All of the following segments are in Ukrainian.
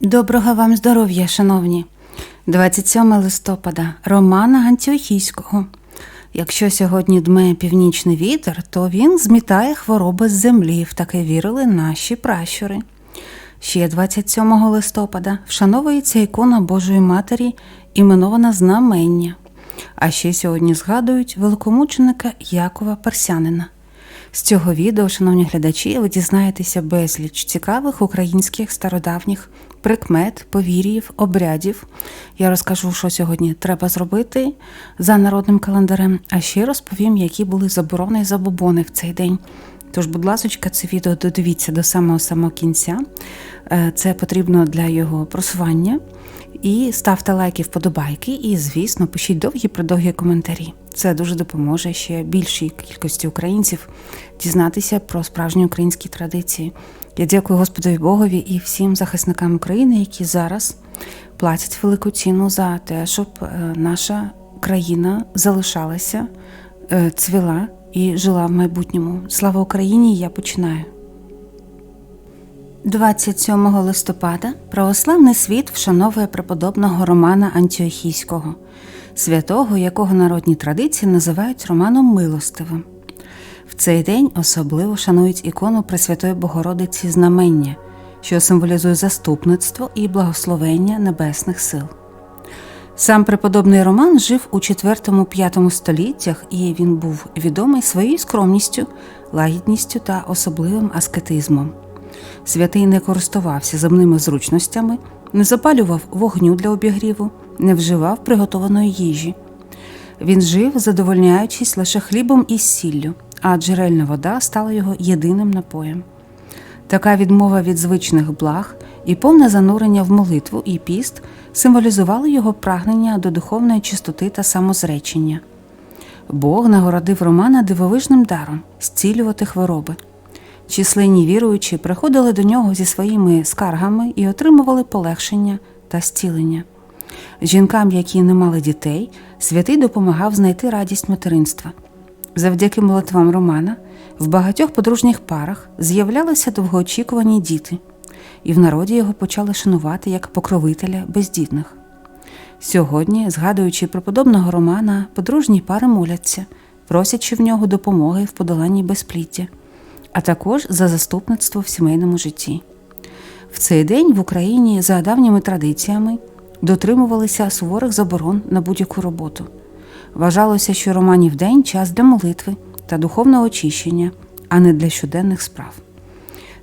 Доброго вам здоров'я, шановні. 27 листопада Романа Антіохійського. Якщо сьогодні дме північний вітер, то він змітає хвороби з землі, в таке вірили наші пращури. Ще 27 листопада вшановується ікона Божої Матері, іменована Знамення. А ще сьогодні згадують великомученика Якова Персянина. З цього відео, шановні глядачі, ви дізнаєтеся безліч цікавих українських стародавніх прикмет, повір'їв, обрядів. Я розкажу, що сьогодні треба зробити за народним календарем, а ще розповім, які були заборони і забобони в цей день. Тож, будь ласка, це відео додивіться до самого самого кінця. Е, Це потрібно для його просування. І ставте лайки, вподобайки, і, звісно, пишіть довгі продовгі коментарі. Це дуже допоможе ще більшій кількості українців дізнатися про справжні українські традиції. Я дякую Господові Богові і всім захисникам України, які зараз платять велику ціну за те, щоб е, наша країна залишалася, е, цвіла і жила в майбутньому. Слава Україні! Я починаю. 27 листопада православний світ вшановує преподобного Романа Антіохійського, святого, якого народні традиції називають Романом Милостивим. В цей день особливо шанують ікону Пресвятої Богородиці Знамення, що символізує заступництво і благословення небесних сил. Сам преподобний Роман жив у 4-5 століттях, і він був відомий своєю скромністю, лагідністю та особливим аскетизмом. Святий не користувався земними зручностями, не запалював вогню для обігріву, не вживав приготованої їжі. Він жив, задовольняючись лише хлібом і сіллю, а джерельна вода стала його єдиним напоєм. Така відмова від звичних благ і повне занурення в молитву і піст символізували його прагнення до духовної чистоти та самозречення. Бог нагородив Романа дивовижним даром зцілювати хвороби. Численні віруючі приходили до нього зі своїми скаргами і отримували полегшення та зцілення. Жінкам, які не мали дітей, святий допомагав знайти радість материнства. Завдяки молитвам Романа в багатьох подружніх парах з'являлися довгоочікувані діти, і в народі його почали шанувати як покровителя бездітних. Сьогодні, згадуючи преподобного Романа, подружні пари моляться, просячи в нього допомоги в подоланні безпліття а також за заступництво в сімейному житті. В цей день в Україні за давніми традиціями дотримувалися суворих заборон на будь-яку роботу. Вважалося, що романів день час для молитви та духовного очищення, а не для щоденних справ.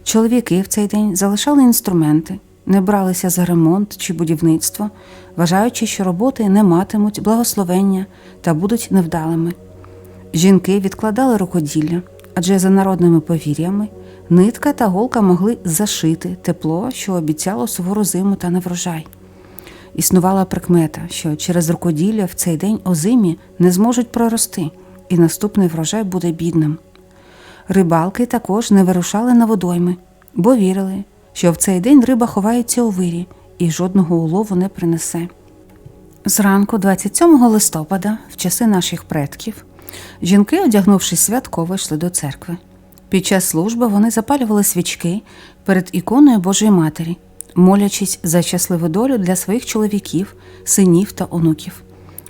Чоловіки в цей день залишали інструменти, не бралися за ремонт чи будівництво, вважаючи, що роботи не матимуть благословення та будуть невдалими. Жінки відкладали рукоділля, адже за народними повір'ями нитка та голка могли зашити тепло, що обіцяло сувору зиму та неврожай. Існувала прикмета, що через рукоділля в цей день озимі не зможуть прорости, і наступний врожай буде бідним. Рибалки також не вирушали на водойми, бо вірили, що в цей день риба ховається у вирі і жодного улову не принесе. Зранку, 27 листопада, в часи наших предків, Жінки, одягнувшись святково, йшли до церкви. Під час служби вони запалювали свічки перед іконою Божої Матері, молячись за щасливу долю для своїх чоловіків, синів та онуків.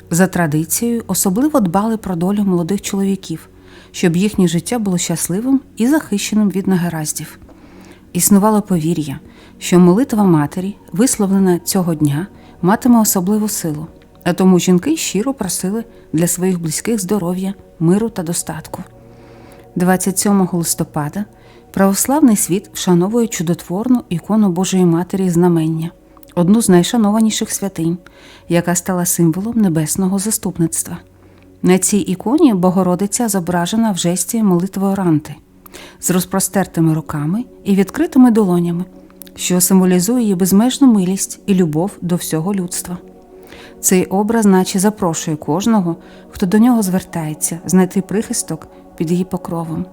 За традицією, особливо дбали про долю молодих чоловіків, щоб їхнє життя було щасливим і захищеним від негараздів. Існувало повір'я, що молитва матері, висловлена цього дня, матиме особливу силу. А тому жінки щиро просили для своїх близьких здоров'я, миру та достатку. 27 листопада православний світ вшановує чудотворну ікону Божої Матері Знамення, одну з найшанованіших святинь, яка стала символом небесного заступництва. На цій іконі Богородиця зображена в жесті молитви Оранти з розпростертими руками і відкритими долонями, що символізує її безмежну милість і любов до всього людства. Цей образ, наче запрошує кожного, хто до нього звертається, знайти прихисток під її покровом.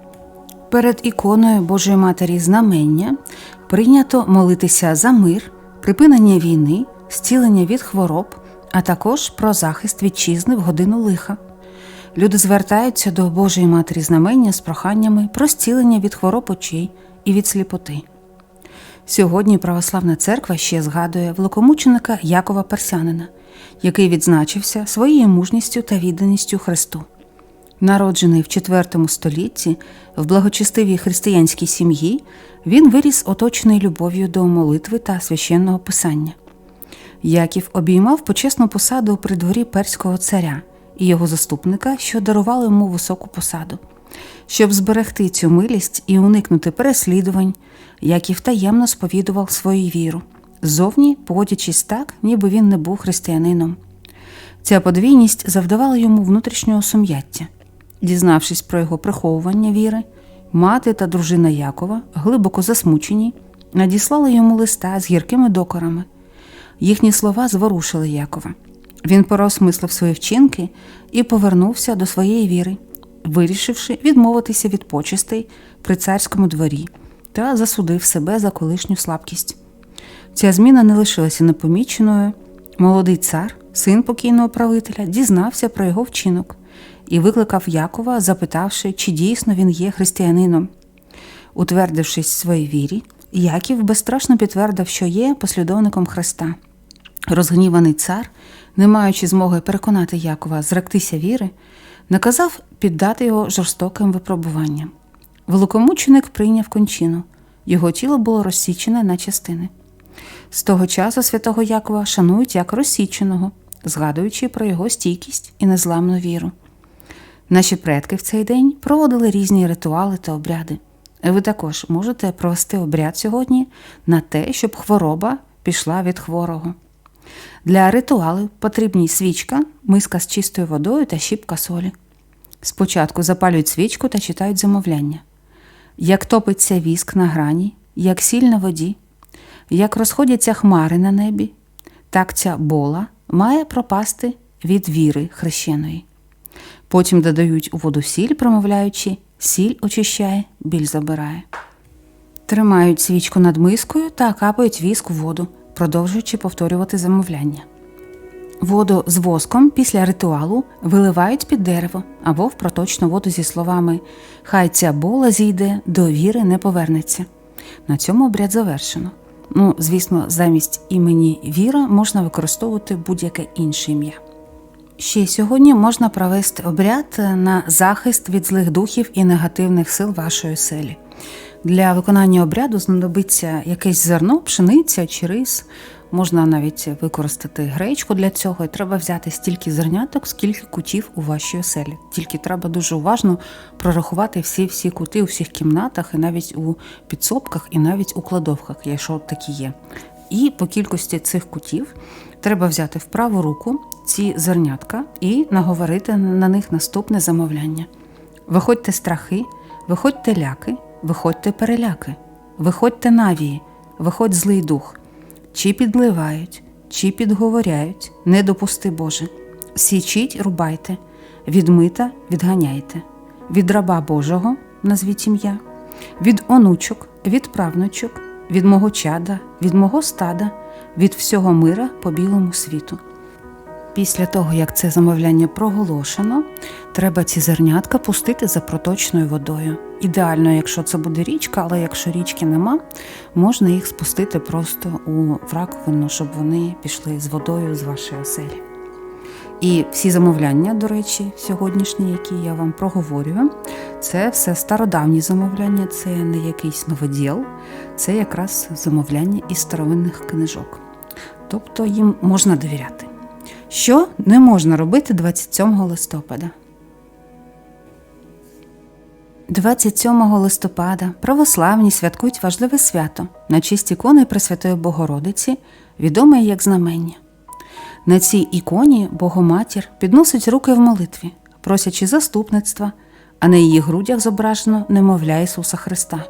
Перед іконою Божої Матері знамення прийнято молитися за мир, припинення війни, зцілення від хвороб, а також про захист вітчизни в годину лиха. Люди звертаються до Божої Матері знамення з проханнями про зцілення від хвороб очей і від сліпоти. Сьогодні православна церква ще згадує великомученика Якова Персянина, який відзначився своєю мужністю та відданістю Христу. Народжений в IV столітті в благочестивій християнській сім'ї, він виріс оточений любов'ю до молитви та священного писання. Яків обіймав почесну посаду при дворі перського царя і його заступника, що дарували йому високу посаду. Щоб зберегти цю милість і уникнути переслідувань, Яків таємно сповідував свою віру, зовні поводячись так, ніби він не був християнином. Ця подвійність завдавала йому внутрішнього сум'яття. Дізнавшись про його приховування віри, мати та дружина Якова, глибоко засмучені, надіслали йому листа з гіркими докорами. Їхні слова зворушили Якова. Він порозмислив свої вчинки і повернувся до своєї віри, вирішивши відмовитися від почестей при царському дворі та засудив себе за колишню слабкість. Ця зміна не лишилася непоміченою. Молодий цар, син покійного правителя, дізнався про його вчинок і викликав Якова, запитавши, чи дійсно він є християнином. Утвердившись в своїй вірі, Яків безстрашно підтвердив, що є послідовником Христа. Розгніваний цар, не маючи змоги переконати Якова зректися віри, наказав піддати його жорстоким випробуванням. Великомученик прийняв кончину, його тіло було розсічене на частини. З того часу святого Якова шанують як розсіченого, згадуючи про його стійкість і незламну віру. Наші предки в цей день проводили різні ритуали та обряди. Ви також можете провести обряд сьогодні на те, щоб хвороба пішла від хворого. Для ритуалу потрібні свічка, миска з чистою водою та щіпка солі. Спочатку запалюють свічку та читають замовляння. Як топиться віск на грані, як сіль на воді, як розходяться хмари на небі, так ця бола має пропасти від віри хрещеної. Потім додають у воду сіль, промовляючи, сіль очищає, біль забирає. Тримають свічку над мискою та капають віск у воду, продовжуючи повторювати замовляння. Воду з воском після ритуалу виливають під дерево або в проточну воду зі словами Хай ця бола зійде, до віри не повернеться. На цьому обряд завершено. Ну, звісно, замість імені Віра можна використовувати будь-яке інше ім'я. Ще сьогодні можна провести обряд на захист від злих духів і негативних сил вашої селі. Для виконання обряду знадобиться якесь зерно, пшениця чи рис. Можна навіть використати гречку для цього, і треба взяти стільки зерняток, скільки кутів у вашій оселі. Тільки треба дуже уважно прорахувати всі всі кути у всіх кімнатах, і навіть у підсобках, і навіть у кладовках, якщо такі є. І по кількості цих кутів треба взяти в праву руку ці зернятка і наговорити на них наступне замовляння. Виходьте страхи, виходьте ляки, виходьте переляки, виходьте навії, виходь злий дух. Чи підливають, чи підговоряють, не допусти Боже. Січіть, рубайте, від мита відганяйте, від раба Божого, назвіть ім'я, від онучок, від правнучок, від мого чада, від мого стада, від всього мира по білому світу. Після того, як це замовляння проголошено, треба ці зернятка пустити за проточною водою. Ідеально, якщо це буде річка, але якщо річки нема, можна їх спустити просто у раковину, щоб вони пішли з водою з вашої оселі. І всі замовляння, до речі, сьогоднішні, які я вам проговорюю, це все стародавні замовляння, це не якийсь новоділ, це якраз замовляння із старовинних книжок. Тобто їм можна довіряти. Що не можна робити 27 листопада? 27 листопада православні святкують важливе свято на честь ікони Пресвятої Богородиці, відоме як знамення. На цій іконі Богоматір підносить руки в молитві, просячи заступництва, а на її грудях зображено немовля Ісуса Христа.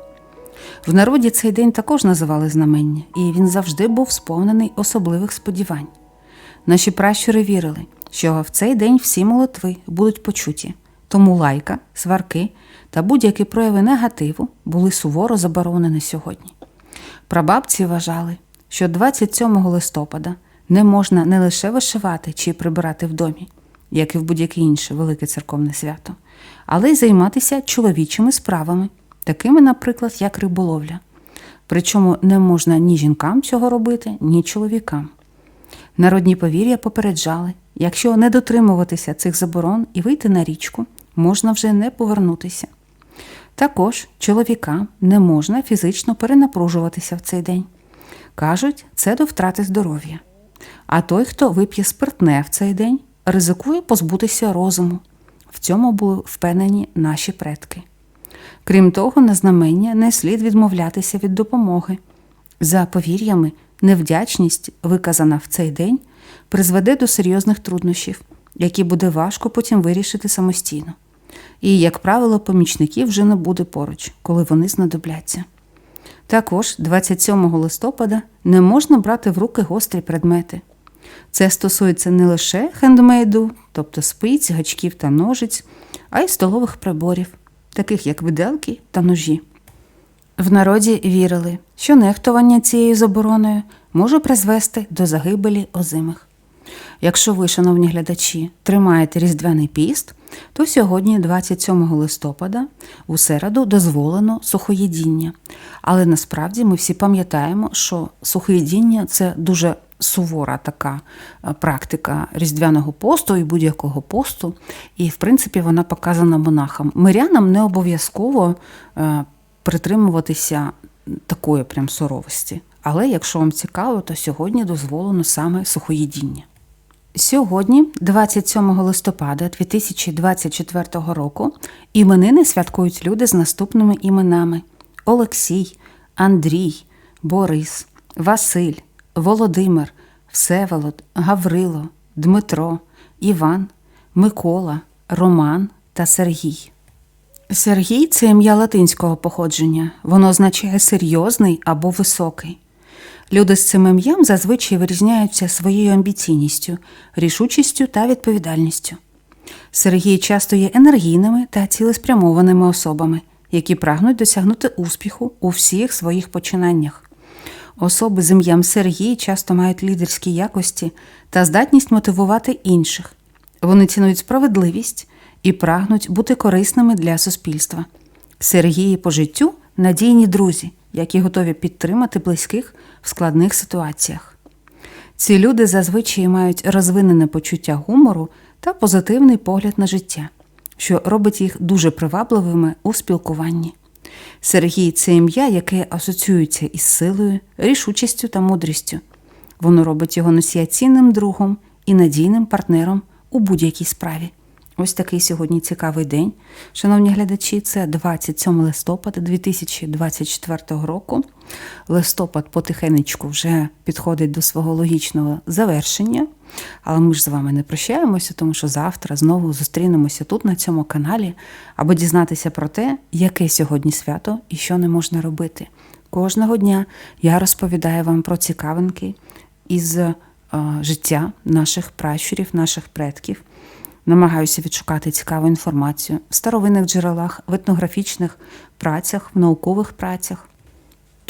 В народі цей день також називали знамення, і він завжди був сповнений особливих сподівань. Наші пращури вірили, що в цей день всі молитви будуть почуті, тому лайка, сварки та будь-які прояви негативу були суворо заборонені сьогодні. Прабабці вважали, що 27 листопада не можна не лише вишивати чи прибирати в домі, як і в будь-яке інше велике церковне свято, але й займатися чоловічими справами, такими, наприклад, як риболовля. Причому не можна ні жінкам цього робити, ні чоловікам. Народні повір'я попереджали, якщо не дотримуватися цих заборон і вийти на річку, можна вже не повернутися. Також чоловікам не можна фізично перенапружуватися в цей день. Кажуть, це до втрати здоров'я. А той, хто вип'є спиртне в цей день, ризикує позбутися розуму. В цьому були впевнені наші предки. Крім того, на знамення не слід відмовлятися від допомоги. За повір'ями, невдячність, виказана в цей день, призведе до серйозних труднощів, які буде важко потім вирішити самостійно. І, як правило, помічників вже не буде поруч, коли вони знадобляться. Також 27 листопада не можна брати в руки гострі предмети. Це стосується не лише хендмейду, тобто спиць, гачків та ножиць, а й столових приборів, таких як виделки та ножі. В народі вірили, що нехтування цією забороною може призвести до загибелі озимих. Якщо ви, шановні глядачі, тримаєте різдвяний піст, то сьогодні, 27 листопада, у середу дозволено сухоїдіння. Але насправді ми всі пам'ятаємо, що сухоїдіння це дуже сувора така е, практика різдвяного посту і будь-якого посту. І, в принципі, вона показана монахам. Мирянам не обов'язково е, притримуватися такої прям суровості. Але якщо вам цікаво, то сьогодні дозволено саме сухоїдіння. Сьогодні, 27 листопада 2024 року, іменини святкують люди з наступними іменами: Олексій, Андрій, Борис, Василь, Володимир, Всеволод, Гаврило, Дмитро, Іван, Микола, Роман та Сергій. Сергій це ім'я латинського походження. Воно означає серйозний або високий. Люди з цим ім'ям зазвичай вирізняються своєю амбіційністю, рішучістю та відповідальністю. Сергій часто є енергійними та цілеспрямованими особами, які прагнуть досягнути успіху у всіх своїх починаннях. Особи з ім'ям Сергій часто мають лідерські якості та здатність мотивувати інших. Вони цінують справедливість і прагнуть бути корисними для суспільства. Сергії по життю надійні друзі, які готові підтримати близьких в складних ситуаціях. Ці люди зазвичай мають розвинене почуття гумору та позитивний погляд на життя, що робить їх дуже привабливими у спілкуванні. Сергій це ім'я, яке асоціюється із силою, рішучістю та мудрістю. Воно робить його носія цінним другом і надійним партнером у будь-якій справі. Ось такий сьогодні цікавий день. Шановні глядачі, це 27 листопада 2024 року. Листопад потихенечку вже підходить до свого логічного завершення. Але ми ж з вами не прощаємося, тому що завтра знову зустрінемося тут, на цьому каналі, аби дізнатися про те, яке сьогодні свято і що не можна робити. Кожного дня я розповідаю вам про цікавинки із е, життя наших пращурів, наших предків. Намагаюся відшукати цікаву інформацію в старовинних джерелах, в етнографічних працях, в наукових працях.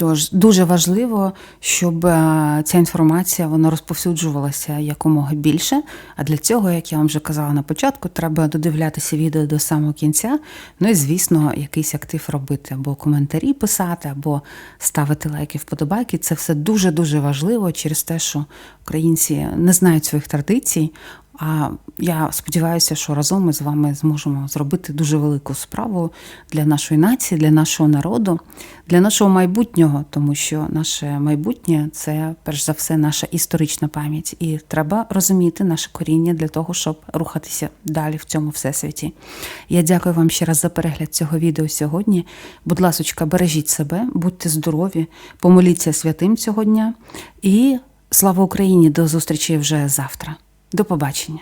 Тож дуже важливо, щоб е, ця інформація вона розповсюджувалася якомога більше. А для цього, як я вам вже казала на початку, треба додивлятися відео до самого кінця. Ну і, звісно, якийсь актив робити, або коментарі писати, або ставити лайки, вподобайки. Це все дуже дуже важливо через те, що українці не знають своїх традицій. А я сподіваюся, що разом ми з вами зможемо зробити дуже велику справу для нашої нації, для нашого народу, для нашого майбутнього, тому що наше майбутнє це перш за все наша історична пам'ять, і треба розуміти наше коріння для того, щоб рухатися далі в цьому всесвіті. Я дякую вам ще раз за перегляд цього відео сьогодні. Будь ласочка, бережіть себе, будьте здорові, помоліться святим цього дня і слава Україні! До зустрічі вже завтра. До побачення.